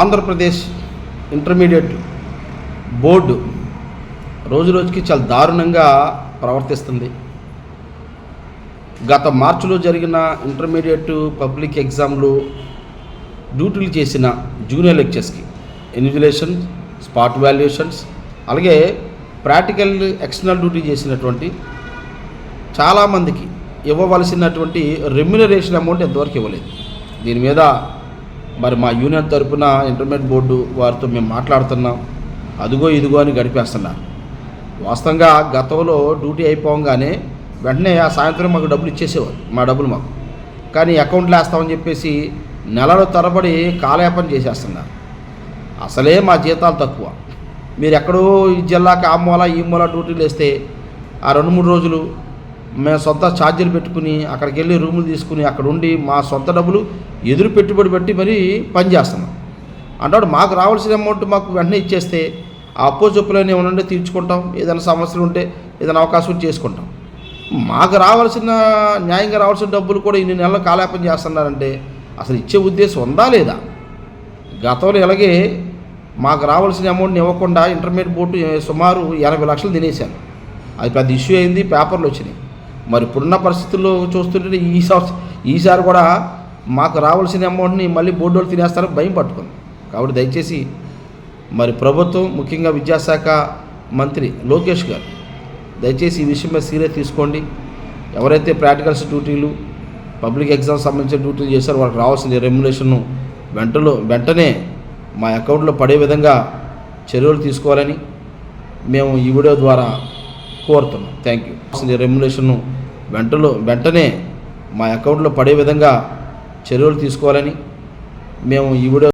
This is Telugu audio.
ఆంధ్రప్రదేశ్ ఇంటర్మీడియట్ బోర్డు రోజు రోజుకి చాలా దారుణంగా ప్రవర్తిస్తుంది. గత మార్చిలో జరిగిన ఇంటర్మీడియట్ పబ్లిక్ ఎగ్జామ్లు డ్యూటీలు చేసిన జూనియర్ లెక్చర్స్కి ఇన్విజిలేషన్ స్పాట్ వాల్యుయేషన్స్ అలాగే ప్రాక్టికల్ ఎక్స్టర్నల్ డ్యూటీ చేసినటువంటి చాలామందికి ఇవ్వవలసినటువంటి రెమ్యునరేషన్ అమౌంట్ ఎంతవరకు ఇవ్వలేదు. దీని మీద మరి మా యూనియన్ తరపున ఇంటర్మీడియట్ బోర్డు వారితో మేము మాట్లాడుతున్నాం. అదిగో ఇదిగో అని గడిపేస్తున్నారు. వాస్తవంగా గతంలో డ్యూటీ అయిపోగానే వెంటనే ఆ సాయంత్రం మాకు డబ్బులు ఇచ్చేసేవారు మా డబ్బులు మాకు. కానీ అకౌంట్లు వేస్తామని చెప్పేసి నెలలు తరబడి కాలయాపన చేసేస్తున్నారు. అసలే మా జీతాలు తక్కువ. మీరు ఎక్కడో ఈ జిల్లాకి ఆ మూల ఈ మూల డ్యూటీలు వేస్తే ఆ రెండు మూడు రోజులు మేము సొంత ఛార్జీలు పెట్టుకుని అక్కడికి వెళ్ళి రూములు తీసుకుని అక్కడ ఉండి మా సొంత డబ్బులు ఎదురు పెట్టుబడి పెట్టి మరీ పనిచేస్తున్నాం అంటాడు మాకు రావాల్సిన అమౌంట్ మాకు వెంటనే ఇచ్చేస్తే ఆ అప్పు చెప్పులని ఏమన్నా తీర్చుకుంటాం ఏదైనా సమస్యలు ఉంటే ఏదైనా అవకాశం చేసుకుంటాం. మాకు రావాల్సిన న్యాయంగా రావాల్సిన డబ్బులు కూడా ఇన్ని నెలలు కాలేపం చేస్తున్నారంటే అసలు ఇచ్చే ఉద్దేశం ఉందా లేదా? గతంలో ఇలాగే మాకు రావాల్సిన అమౌంట్ని ఇవ్వకుండా ఇంటర్మీడియట్ బోర్డు సుమారు ఎనభై లక్షలు తినేశాను అది పెద్ద ఇష్యూ అయింది పేపర్లు వచ్చినాయి. మరి ఇప్పుడున్న పరిస్థితుల్లో చూస్తుంటే ఈ ఈసారి కూడా మాకు రావాల్సిన అమౌంట్ని మళ్ళీ బోర్డు వాళ్ళు తినేస్తారని భయం పట్టుకుంది. కాబట్టి దయచేసి మరి ప్రభుత్వం ముఖ్యంగా విద్యాశాఖ మంత్రి లోకేష్ గారు దయచేసి ఈ విషయం మీద సీరియస్ తీసుకోండి. ఎవరైతే ప్రాక్టికల్స్ డ్యూటీలు పబ్లిక్ ఎగ్జామ్స్ సంబంధించిన డ్యూటీలు చేశారో వాళ్ళకి రావాల్సిన రెమ్యులేషన్ను వెంటలో వెంటనే మా అకౌంట్లో పడే విధంగా చర్యలు తీసుకోవాలని మేము ఈ వీడియో ద్వారా కోరుతున్నాం. థ్యాంక్ యూ రెమ్యులేషన్ వెంటలో వెంటనే మా అకౌంట్లో పడే విధంగా చర్యలు తీసుకోవాలని మేము ఈ వీడియో